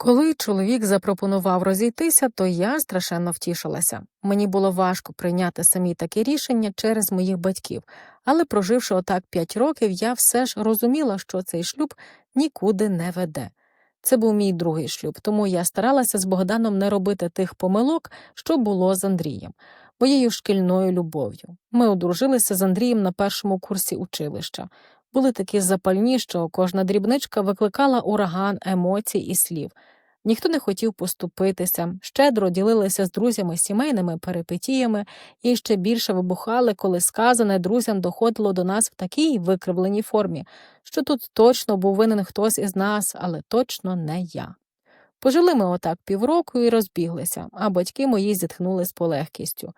Коли чоловік запропонував розійтися, то я страшенно втішилася. Мені було важко прийняти самі таке рішення через моїх батьків, але проживши отак п'ять років, я все ж розуміла, що цей шлюб нікуди не веде. Це був мій другий шлюб, тому я старалася з Богданом не робити тих помилок, що було з Андрієм, моєю шкільною любов'ю. Ми одружилися з Андрієм на першому курсі училища. Були такі запальні, що кожна дрібничка викликала ураган емоцій і слів. Ніхто не хотів поступитися, щедро ділилися з друзями сімейними перипетіями і ще більше вибухали, коли сказане друзям доходило до нас в такій викривленій формі, що тут точно був винен хтось із нас, але точно не я. Пожили ми отак півроку і розбіглися, а батьки мої зітхнули з полегкістю.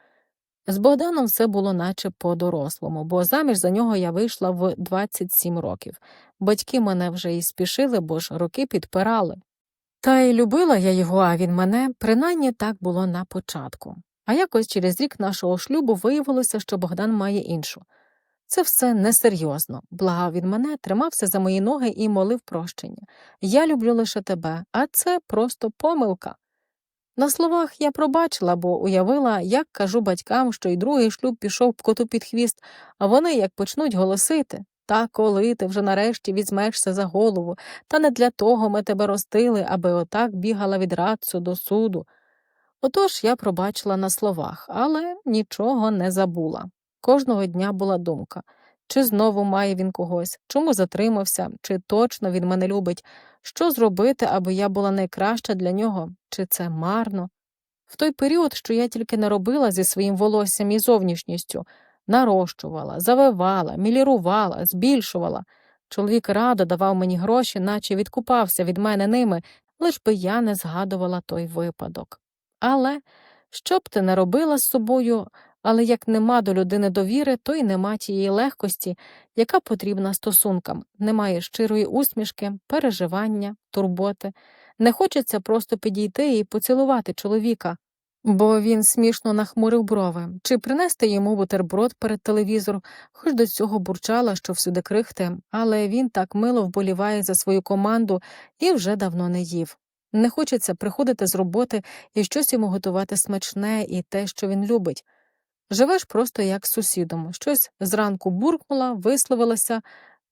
З Богданом все було наче по-дорослому, бо заміж за нього я вийшла в 27 років. Батьки мене вже і спішили, бо ж роки підпирали. Та й любила я його, а він мене, принаймні так було на початку. А якось через рік нашого шлюбу виявилося, що Богдан має іншу. Це все несерйозно. Благав він мене, тримався за мої ноги і молив прощення. Я люблю лише тебе, а це просто помилка. На словах я пробачила, бо уявила, як кажу батькам, що й другий шлюб пішов коту під хвіст, а вони як почнуть голосити. Та коли ти вже нарешті візьмешся за голову, та не для того ми тебе ростили, аби отак бігала від радцу до суду. Отож я пробачила на словах, але нічого не забула. Кожного дня була думка чи знову має він когось, чому затримався, чи точно він мене любить, що зробити, аби я була найкраща для нього, чи це марно. В той період, що я тільки не робила зі своїм волоссям і зовнішністю, нарощувала, завивала, мілірувала, збільшувала. Чоловік радо давав мені гроші, наче відкупався від мене ними, лиш би я не згадувала той випадок. Але що б ти не робила з собою, але як нема до людини довіри, то й нема тієї легкості, яка потрібна стосункам, немає щирої усмішки, переживання, турботи, не хочеться просто підійти і поцілувати чоловіка, бо він смішно нахмурив брови, чи принести йому бутерброд перед телевізором, хоч до цього бурчала, що всюди крихте, але він так мило вболіває за свою команду і вже давно не їв. Не хочеться приходити з роботи і щось йому готувати смачне і те, що він любить. Живеш просто як з сусідом, щось зранку буркнула, висловилася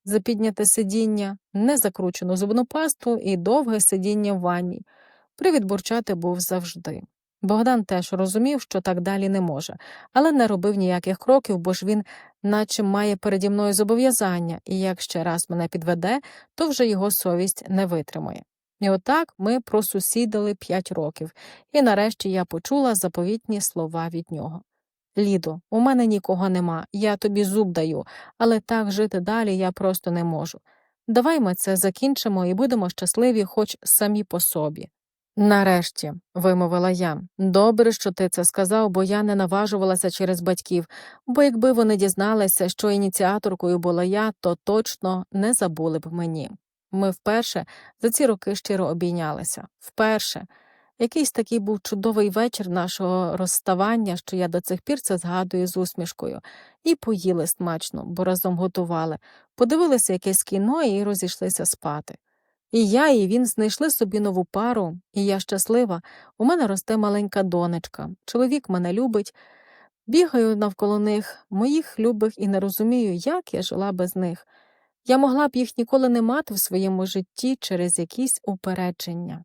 за підняте сидіння, незакручену зубну пасту і довге сидіння в ванні. Привід бурчати був завжди. Богдан теж розумів, що так далі не може, але не робив ніяких кроків, бо ж він, наче має переді мною зобов'язання, і як ще раз мене підведе, то вже його совість не витримає. І отак ми просусідали п'ять років, і нарешті я почула заповітні слова від нього. Лідо, у мене нікого нема, я тобі зуб даю, але так жити далі я просто не можу. Давай ми це закінчимо і будемо щасливі хоч самі по собі. Нарешті, вимовила я, добре, що ти це сказав, бо я не наважувалася через батьків, бо якби вони дізналися, що ініціаторкою була я, то точно не забули б мені. Ми вперше за ці роки щиро обійнялися. Вперше. Якийсь такий був чудовий вечір нашого розставання, що я до цих пір це згадую з усмішкою, і поїли смачно, бо разом готували, подивилися якесь кіно і розійшлися спати. І я, і він знайшли собі нову пару, і я щаслива, у мене росте маленька донечка, чоловік мене любить, бігаю навколо них, моїх любих і не розумію, як я жила без них. Я могла б їх ніколи не мати в своєму житті через якісь упередження.